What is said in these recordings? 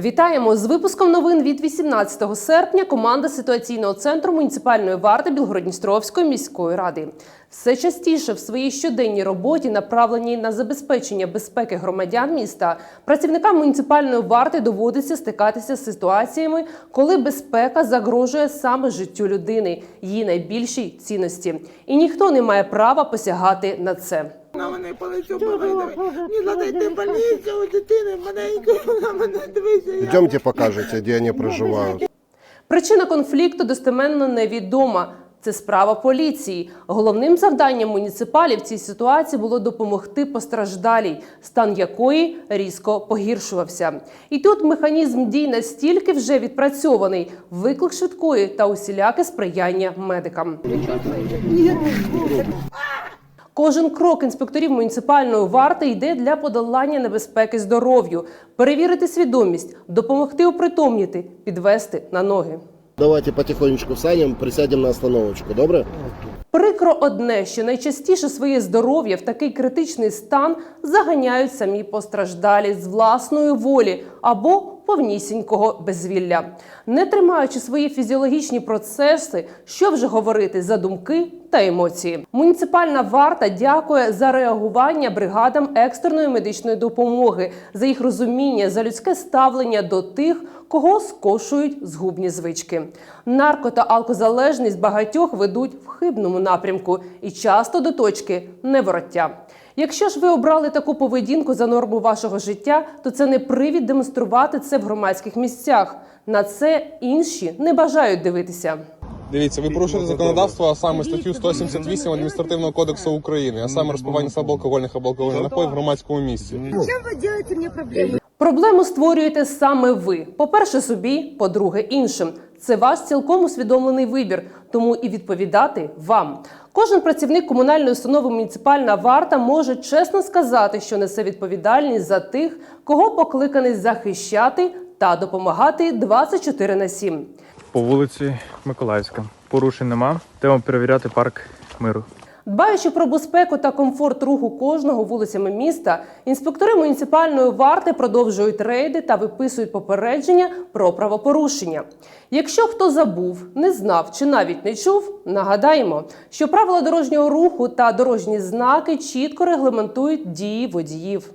Вітаємо з випуском новин від 18 серпня. Команда ситуаційного центру муніципальної варти Білгородністровської міської ради все частіше в своїй щоденній роботі, направленій на забезпечення безпеки громадян міста, працівникам муніципальної варти доводиться стикатися з ситуаціями, коли безпека загрожує саме життю людини, її найбільшій цінності, і ніхто не має права посягати на це. На мене полицю. Мені треба йти в больницю, у дитини маленької, вона мене дивиться. я- Идемте покажете, где они проживают. Причина конфлікту достеменно невідома. Це справа поліції. Головним завданням муніципалів в цій ситуації було допомогти постраждалій, стан якої різко погіршувався. І тут механізм дій настільки вже відпрацьований, виклик швидкої та усіляке сприяння медикам. Кожен крок інспекторів муніципальної варти йде для подолання небезпеки здоров'ю, перевірити свідомість, допомогти опритомніти, підвести на ноги. Давайте потихонечку встанем, присядем на остановочку, добре? Прикро одне, що найчастіше своє здоров'я в такий критичний стан заганяють самі постраждалі з власної волі або повнісінького безвілля, не тримаючи свої фізіологічні процеси, що вже говорити за думки та емоції. Муніципальна варта дякує за реагування бригадам екстреної медичної допомоги, за їх розуміння, за людське ставлення до тих, кого скошують згубні звички. Нарко та алкозалежність багатьох ведуть в хибному напрямку і часто до точки невороття. Якщо ж ви обрали таку поведінку за норму вашого життя, то це не привід демонструвати це в громадських місцях. На це інші не бажають дивитися. Дивіться, ви порушили законодавство, а саме статтю 178 адміністративного кодексу України, а саме розпивання слабоалкогольних або алкогольних напоїв в громадському місці. Чем вы делаете мне проблемы? Проблему створюєте саме ви. По-перше, собі, по-друге, іншим. Це ваш цілком усвідомлений вибір, тому і відповідати вам. Кожен працівник комунальної установи муніципальна варта може чесно сказати, що несе відповідальність за тих, кого покликаний захищати та допомагати 24 на 7. По вулиці Миколаївська. Порушень нема. Треба перевіряти парк миру. Дбаючи про безпеку та комфорт руху кожного вулицями міста, інспектори муніципальної варти продовжують рейди та виписують попередження про правопорушення. Якщо хто забув, не знав чи навіть не чув, нагадаємо, що правила дорожнього руху та дорожні знаки чітко регламентують дії водіїв.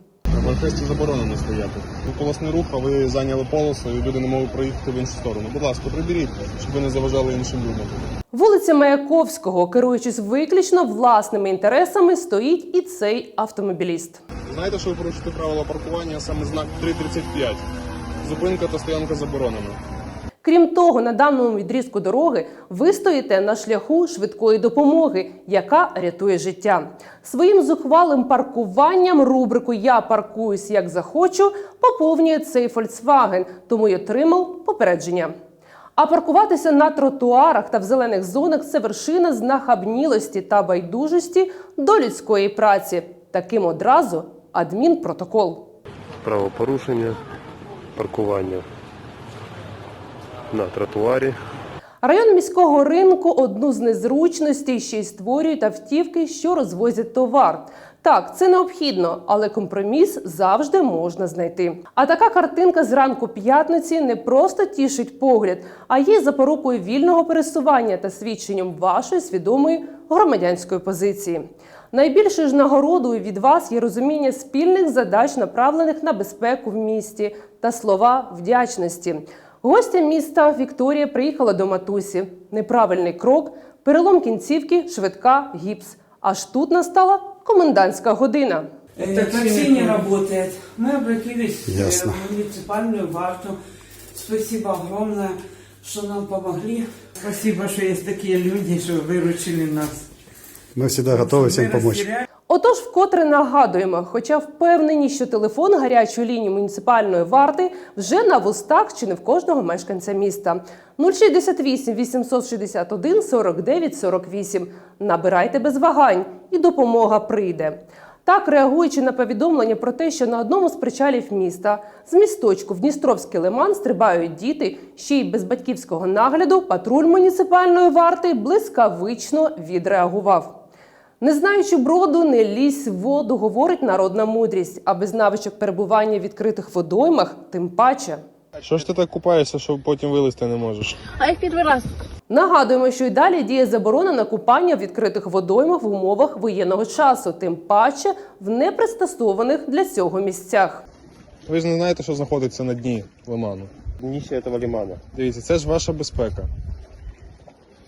На заборонено стояти. Колосний рух, а ви зайняли полосу, і люди не можуть проїхати в іншу сторону. Будь ласка, приберіть, щоб ви не заважали іншим людям. Вулиця Маяковського, керуючись виключно власними інтересами, стоїть і цей автомобіліст. Знаєте, що ви порушуєте правила паркування, саме знак 335. Зупинка та стоянка заборонена. Крім того, на даному відрізку дороги ви стоїте на шляху швидкої допомоги, яка рятує життя. Своїм зухвалим паркуванням рубрику Я паркуюсь як захочу поповнює цей Volkswagen, тому й отримав попередження. А паркуватися на тротуарах та в зелених зонах це вершина знахабнілості та байдужості до людської праці. Таким одразу адмінпротокол. правопорушення, паркування на тротуарі. Район міського ринку одну з незручностей ще й створюють автівки, що розвозять товар. Так, це необхідно, але компроміс завжди можна знайти. А така картинка зранку п'ятниці не просто тішить погляд, а є запорукою вільного пересування та свідченням вашої свідомої громадянської позиції. Найбільшою ж нагородою від вас є розуміння спільних задач, направлених на безпеку в місті та слова вдячності. Гостя міста Вікторія приїхала до матусі. Неправильний крок, перелом кінцівки, швидка, гіпс. Аж тут настала комендантська година. Э, Такси не работает. Мы обратились э, в муниципальную варту. Спасибо огромное, что нам помогли. Спасибо, что есть такие люди, что выручили нас. Мы всегда готовы всем Мы помочь. растеряли- Отож, вкотре нагадуємо, хоча впевнені, що телефон гарячої лінії муніципальної варти вже на вустах чи не в кожного мешканця міста. 068 861 49 48. Набирайте без вагань, і допомога прийде. Так, реагуючи на повідомлення про те, що на одному з причалів міста з місточку в Дністровський лиман стрибають діти, ще й без батьківського нагляду, патруль муніципальної варти блискавично відреагував. Не знаючи броду, не лізь в воду, говорить народна мудрість, а без навичок перебування в відкритих водоймах, тим паче. Що ж ти так купаєшся, що потім вилізти не можеш? А я первый раз. Нагадуємо, що й далі діє заборона на купання в відкритих водоймах в умовах воєнного часу, тим паче в непристосованих для цього місцях. Ви ж не знаєте, що знаходиться на дні лиману. Днище этого лимана. Дивіться, це ж ваша безпека.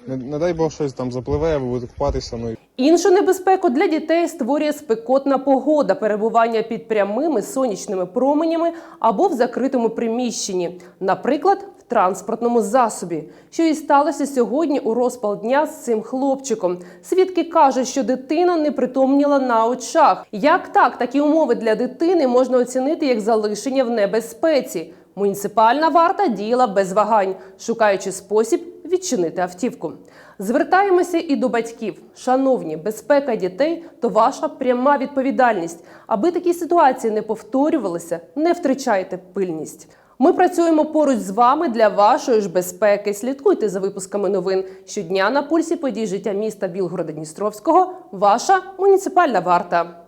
Не, не дай Бог щось там запливе, ви будете купатися, ну Іншу небезпеку для дітей створює спекотна погода, перебування під прямими сонячними променями або в закритому приміщенні, наприклад, в транспортному засобі, що і сталося сьогодні у розпал дня з цим хлопчиком. Свідки кажуть, що дитина не притомніла на очах. Як так, такі умови для дитини можна оцінити як залишення в небезпеці. Муніципальна варта діяла без вагань, шукаючи спосіб відчинити автівку. Звертаємося і до батьків. Шановні, безпека дітей то ваша пряма відповідальність. Аби такі ситуації не повторювалися, не втрачайте пильність. Ми працюємо поруч з вами для вашої ж безпеки. Слідкуйте за випусками новин щодня на пульсі подій життя міста Білгорода Дністровського. Ваша муніципальна варта.